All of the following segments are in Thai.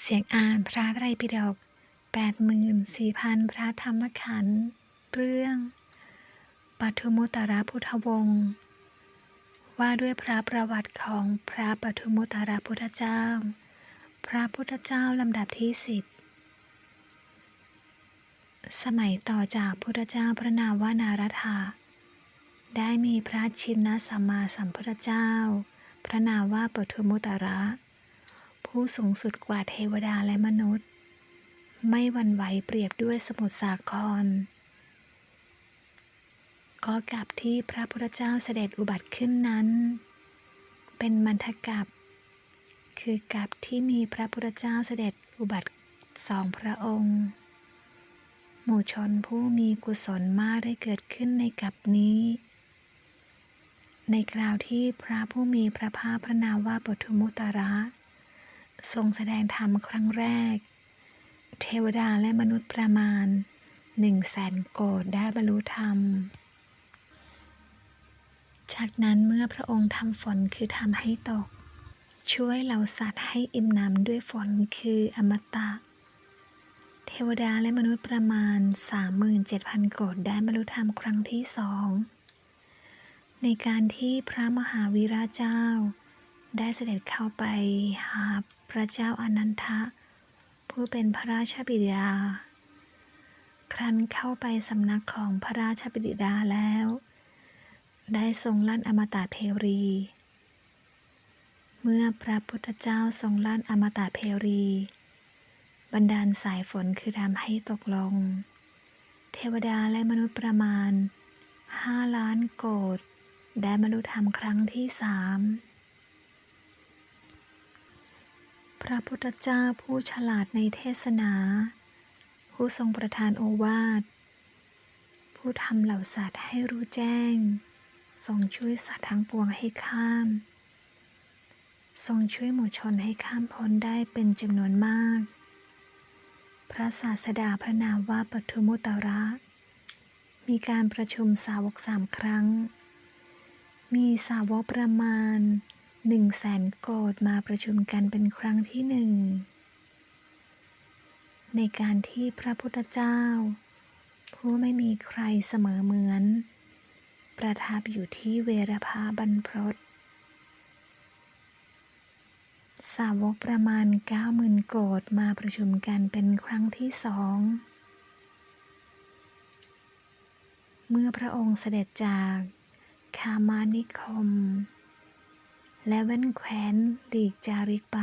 เสียงอ่านพระไตรปิฎก84,000 พระธรรมขันธ์เรื่องปัทุมุตระพุทธวงศ์ว่าด้วยพระประวัติของพระปัทุมุตระพุทธเจ้า พระพุทธเจ้าลำดับที่สิบสมัยต่อจากพุทธเจ้าพระนามว่านารถาได้มีพระชินนสัมมาสัมพุทธเจ้า พระนามว่าปัทุมุตระ ผู้สูงสุดกว่าเทวดาและมนุษย์ ไม่วันไหวเปรียบด้วยสมุทรสาคร ก็กับที่พระพุทธเจ้าเสด็จอุบัติขึ้นนั้น เป็นมันทกับคือกับที่มีพระพุทธเจ้าเสด็จอุบัติสองพระองค์ หมู่ชนผู้มีกุศลมากได้เกิดขึ้นในกับนี้ ในคราวที่พระผู้มีพระภาคพระนามว่าปทุมุตระ ทรงแสดงธรรมครั้งแรก เทวดาและมนุษย์ประมาณหนึ่งแสนโกดได้บรรลุธรรม จากนั้นเมื่อพระองค์ทำฝนคือทำให้ตก ช่วยเหล่าสัตว์ให้อิ่มหนำด้วยฝนคืออมตะ เทวดาและมนุษย์ประมาณ 37,000 โกดได้บรรลุธรรมครั้งที่สองในการที่พระมหาวีระเจ้า ได้เสด็จเข้าไปหา ระเจ้าอนันทะ ผู้เป็นพระราชบิดา ครั้นเข้าไปสำนักของพระราชบิดาแล้ว ได้ทรงลั่นอมตะเพรี เมื่อพระพุทธเจ้าทรงลั่นอมตะเพรีบันดาลสายฝนคือทำให้ตกลง เทวดาและมนุษย์ประมาณห้าล้านโกดได้บรรลุธรรมครั้งที่สาม พระพุทธเจ้าผู้ฉลาดในเทศนา ผู้ทรงประทานโอวาท ผู้ทำเหล่าสัตว์ให้รู้แจ้ง ทรงช่วยสัตว์ทั้งปวงให้ข้าม ทรงช่วยหมู่ชนให้ข้ามพ้นได้เป็นจำนวนมาก พระศาสดาพระนามว่าปทุมุตระ มีการประชุมสาวกสามครั้ง มีสาวกประมาณ หนึ่งแสนโกดมาประชุมกันเป็นครั้งที่หนึ่ง ในการที่พระพุทธเจ้า ผู้ไม่มีใครเสมอเหมือน ประทับอยู่ที่เวรภาบรรพตสาวกประมาณเก้าหมื่นโกดมาประชุมกันเป็นครั้งที่สอง เมื่อพระองค์เสด็จจากคามานิคม และเว้นแคว้นหลีกจาริกไป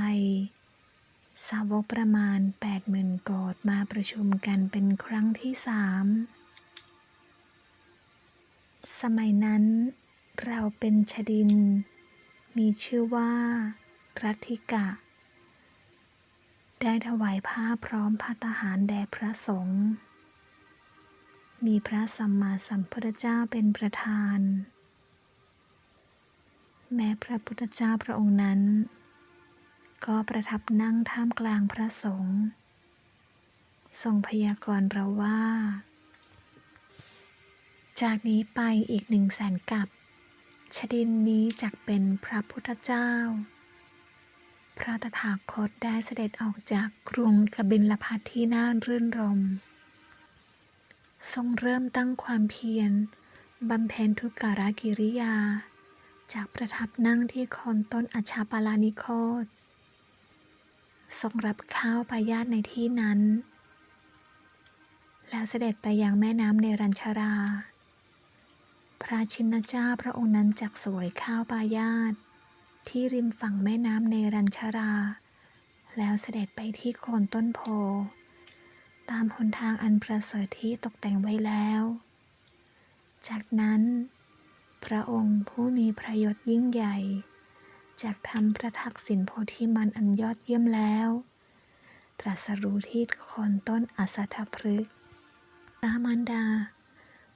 สาวกประมาณแปดหมื่นโกดมาประชุมกันเป็นครั้งที่สามสมัยนั้น เราเป็นชดิน มีชื่อว่า รัติกะ ได้ถวายผ้าพร้อมพัตหารแด่พระสงฆ์มีพระสัมมาสัมพุทธเจ้าเป็นประธาน แม้พระพุทธเจ้าพระองค์นั้น ก็ประทับนั่งท่ามกลางพระสงฆ์ทรงพยากรณ์เราว่า จากนี้ไปอีกหนึ่งแสนกับชดินนี้จักเป็นพระพุทธเจ้า พระตถาคตได้เสด็จออกจากกรุงกบิลพัทที่น่ารื่นรม ทรงเริ่มตั้งความเพียรบำเพ็ญทุกการกิริยา จากประทับนั่งที่โคนต้นอัชาปาลานิโคตทรงรับข้าวปายาตในที่นั้น แล้วเสด็จไปยังแม่น้ำเนรัญชารา พระชินเจ้าพระองค์นั้นจักสวยข้าวปายาตที่ริมฝั่งแม่น้ำเนรัญชารา แล้วเสด็จไปที่โคนต้นโพ ตามหนทางอันประเสริฐที่ตกแต่งไว้แล้ว จากนั้น พระองค์ผู้มีพระยศยิ่งใหญ่ จากทำพระทักษิณโพธิมันอันยอดเยี่ยมแล้ว ตรัสรู้ที่โคนต้นอสัทพฤกษ์พระมารดา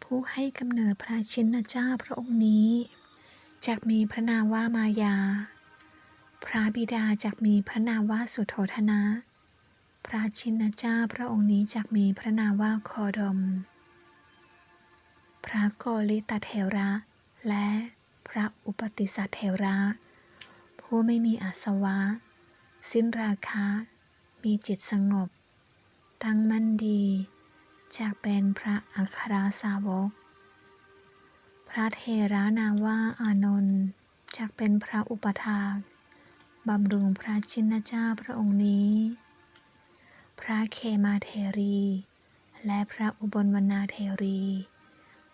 ผู้ให้กำเนิดพระชินเจ้าพระองค์นี้จักมีพระนามว่ามายา พระบิดาจักมีพระนามว่าสุโธธนะ พระชินเจ้าพระองค์นี้จักมีพระนามว่าโคดม พระโกริตเถระ และพระอุปติสัตเถระ ผู้ไม่มีอาสวะ สิ้นราคะ มีจิตสงบ ตั้งมั่นดีจากเป็นพระอัครสาวก พระเทระนาว่าอานนท์จากเป็นพระอุปถาบำรุงพระชินเจ้าพระองค์นี้ พระเคมาเทรี และพระอุบลวรรณาเทรี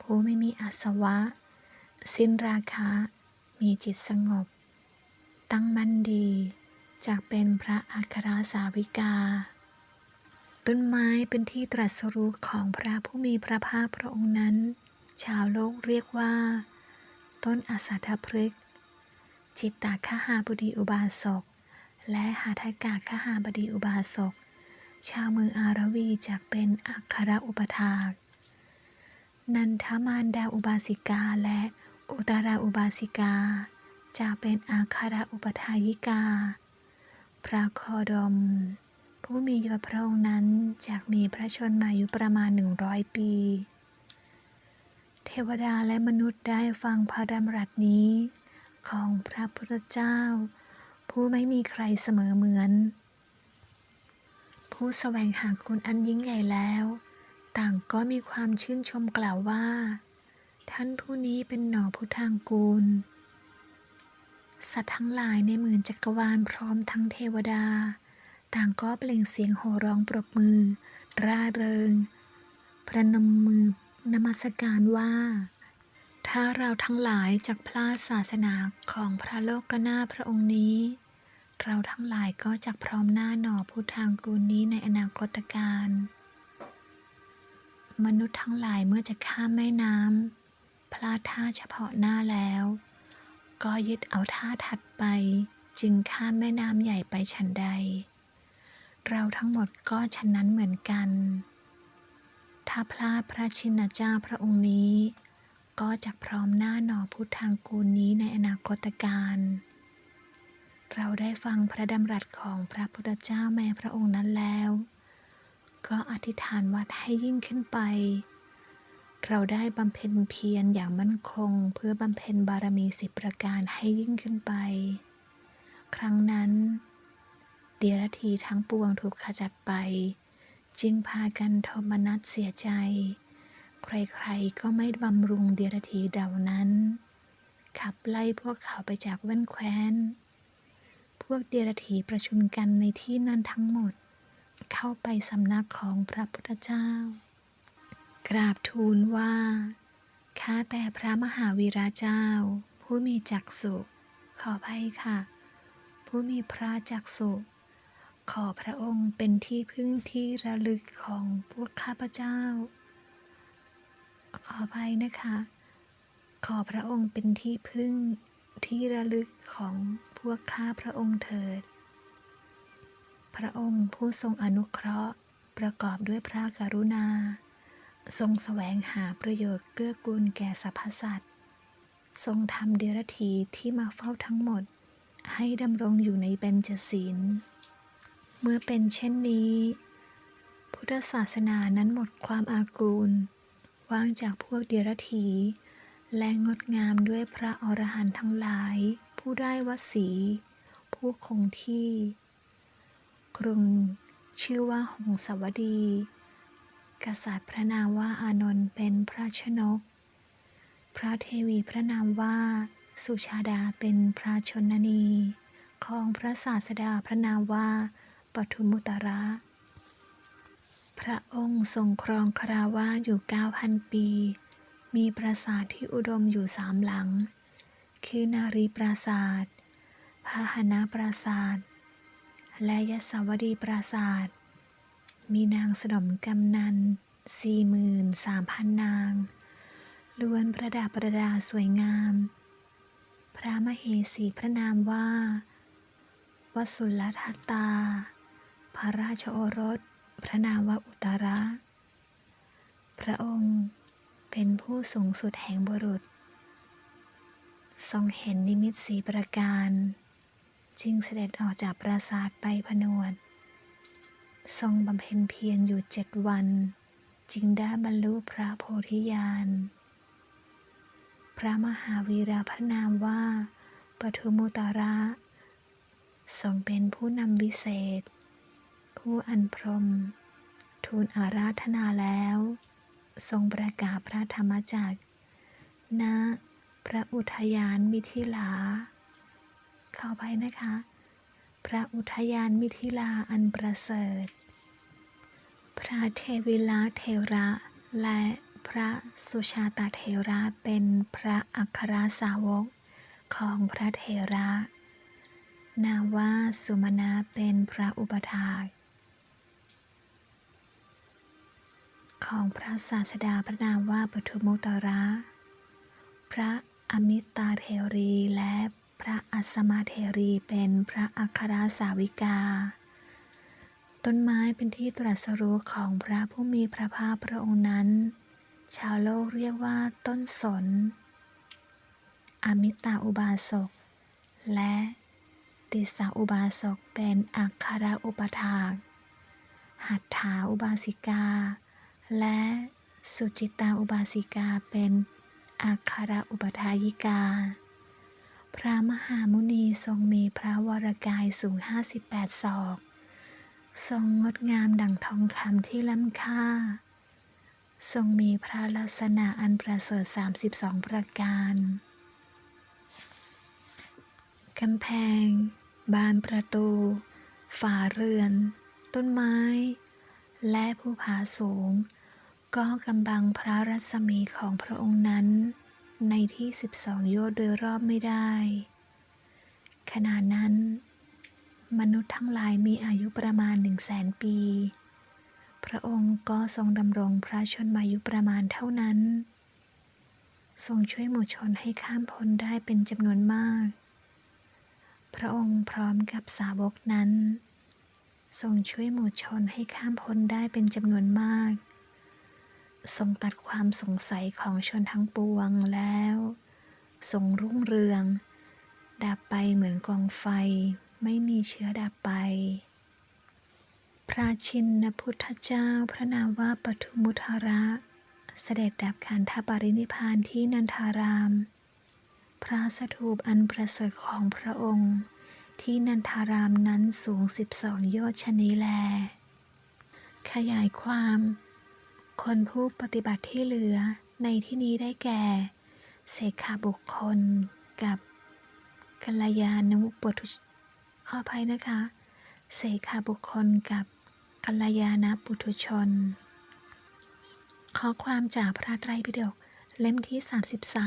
ผู้ไม่มีอาสวะ สิ้นราคะ มีจิตสงบ ตั้งมั่นดี จากเป็นพระอัครสาวิกา ต้นไม้เป็นที่ตรัสรู้ของพระผู้มีพระภาคพระองค์นั้น ชาวโลกเรียกว่า ต้นอสัตถพฤกษ์จิตตาคหาบดีอุบาสก และหาทกาคหาบดีอุบาสก ชาวเมืองอารวีจากเป็นอัครอุปถากนันทมารดาอุบาสิกาและ อุตราอุบาสิกา จะเป็นอาคาราอุปทายิกา พระโคดม ผู้มียศพระองค์นั้นจากมีพระชนมายุประมาณหนึ่งร้อยปี เทวดาและมนุษย์ได้ฟังพระดำรัสนี้ ของพระพุทธเจ้า ผู้ไม่มีใครเสมอเหมือน ผู้แสวงหาคุณอันยิ่งใหญ่แล้ว ต่างก็มีความชื่นชมกล่าวว่า ท่านผู้นี้เป็นหนอพุทธางกูล สัตว์ทั้งหลายในหมื่นจักรวาลพร้อมทั้งเทวดา ต่างก็เปล่งเสียงโห่ร้องปรบมือ ร่าเริง ประนมมือนมัสการว่า ถ้าเราทั้งหลายจากพลาดศาสนาของพระโลกนาพระองค์นี้ เราทั้งหลายก็จะพร้อมหน้าหนอพุทธางกูลนี้ในอนาคตการมนุษย์ทั้งหลายเมื่อจะข้ามแม่น้ำ พลาดท่าเฉพาะหน้าแล้ว ก็ยึดเอาท่าถัดไป จึงข้ามแม่น้ำใหญ่ไปฉันใด เราทั้งหมดก็ฉันนั้นเหมือนกัน ถ้าพลาดพระชินเจ้าพระองค์นี้ ก็จะพร้อมหน้าหนอพุทธางกูลนี้ในอนาคตการเราได้ฟังพระดำรัสของพระพุทธเจ้าแม้พระองค์นั้นแล้ว ก็อธิษฐานวัดให้ยิ่งขึ้นไป เราได้บำเพ็ญเพียรอย่างมั่นคง เพื่อบำเพ็ญบารมีสิบประการให้ยิ่งขึ้นไป ครั้งนั้นเดียรถีทั้งปวงถูกขจัดไป จึงพากันโทมนัสเสียใจ ใครๆก็ไม่บำรุงเดียรถีเหล่านั้น ขับไล่พวกเขาไปจากแว่นแคว้น พวกเดียรถีประชุมกันในที่นั้นทั้งหมด เข้าไปสำนักของพระพุทธเจ้า กราบทูลว่า ข้าแต่พระมหาวีระเจ้า ผู้มีจักสุขอภัยค่ะ ผู้มีพระจักสุขอพระองค์เป็นที่พึ่งที่ระลึกของพวกข้าพเจ้า ขอภัยนะคะ ขอพระองค์เป็นที่พึ่งที่ระลึกของพวกข้าพระองค์เถิด พระองค์ผู้ทรงอนุเคราะห์ประกอบด้วยพระกรุณา ทรงแสวงหาประโยชน์เกื้อกูลแก่สรรพสัตว์ ทรงทำเดรัจฉีที่มาเฝ้าทั้งหมด ให้ดำรงอยู่ในเบญจศีล เมื่อเป็นเช่นนี้ พุทธศาสนานั้นหมดความอากูล ว่างจากพวกเดรัจฉีและงดงามด้วยพระอรหันต์ทั้งหลาย ผู้ได้วสี ผู้คงที่ กรุงชื่อว่าหงสาวดี กษัตริย์พระนามว่าอานนท์เป็นพระชนก พระเทวีพระนามว่าสุชาดาเป็นพระชนนี ของพระศาสดาพระนามว่าปทุมุตระ พระองค์ทรงครองคราวาอยู่เก้าพันปี มีปราสาทที่อุดมอยู่สามหลัง คือนารีปราสาทพาหนะปราสาทและยศวดีปราสาท มีนางสนมกำนันสี่หมื่นสามพันนาง ล้วนประดับประดาสวยงาม พระมเหสีพระนามว่าวสุลทัตตา พระราชโอรส พระนามว่าอุตระ พระองค์เป็นผู้สูงสุดแห่งบุรุษ ทรงเห็นนิมิตสีประการ จึงเสด็จออกจากปราสาทไปผนวด ทรงบำเพ็ญเพียรอยู่เจ็ดวัน จึงได้บรรลุพระโพธิญาณ พระมหาวีระพระนามว่าปทุมุตระทรงเป็นผู้นำวิเศษ ผู้อันพรม ทูลอาราธนาแล้ว ทรงประกาศพระธรรมจักรณพระอุทยานมิถิลา เข้าไปนะคะ พระอุทยานมิถิลาอันประเสริฐ พระเทวิลาเทระ และพระสุชาตาเทระเป็นพระอัครสาวกของพระเทระ นาว่าสุมาณะเป็นพระอุปถากของพระศาสดาพระนามว่าปทุมุตระ พระอมิตาเทรีและพระอัสสมาเทรีเป็นพระอัครสาวิกา ต้นไม้เป็นที่ตรัสรู้ของพระผู้มีพระภาคพระองค์นั้น ชาวโลกเรียกว่าต้นสน อมิตาอุบาสก และติสาอุบาสกเป็นอัครอุปถากหัตถาอุบาสิกา และสุจิตาอุบาสิกาเป็นอัครอุปทายิกา พระมหามุนีทรงมีพระวรกายสูง 58 ศอก ทรงงดงามดั่งทองคำที่ล้ำค่า ทรงมีพระลักษณะอันประเสริฐ 32 ประการกำแพง บานประตู ฝาเรือน ต้นไม้ และภูผาสูง ก็กำบังพระรัศมีของพระองค์นั้น ในที่ 12 โยชน์โดยรอบไม่ได้ ขณะนั้น มนุษย์ทั้งหลายมีอายุประมาณหนึ่งแสนปี พระองค์ก็ทรงดำรงพระชนมายุประมาณเท่านั้น ทรงช่วยหมู่ชนให้ข้ามพ้นได้เป็นจำนวนมาก พระองค์พร้อมกับสาวกนั้น ทรงช่วยหมู่ชนให้ข้ามพ้นได้เป็นจำนวนมาก ทรงตัดความสงสัยของชนทั้งปวงแล้ว ทรงรุ่งเรือง ดับไปเหมือนกองไฟ ไม่มีเชื้อดับไป พระชินพุทธเจ้าพระนามว่าปทุมุทาระ เสด็จดับขันธปรินิพานที่นันทาราม พระสถูปอันประเสริฐของพระองค์ ที่นันทารามนั้นสูง12โยชน์ชะนี้แล ขยายความ คนผู้ปฏิบัติที่เหลือในที่นี้ได้แก่ เสกขาบุคคลกับกัลยาณปุถุ ขออภัยนะคะ เสกขาบุคคลกับกัลยาณปุถุชน ขอความจากพระไตรปิฎกเล่มที่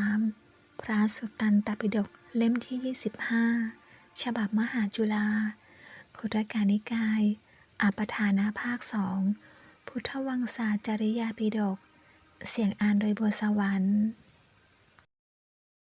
33 พระสุตตันตปิฎกเล่มที่ 25 ฉบับมหาจุฬาคุตการนิกาย อัปทานาภาคสองพุทธวังศาจริยาปิฎกเสียงอ่านโดยบัวสวรรค์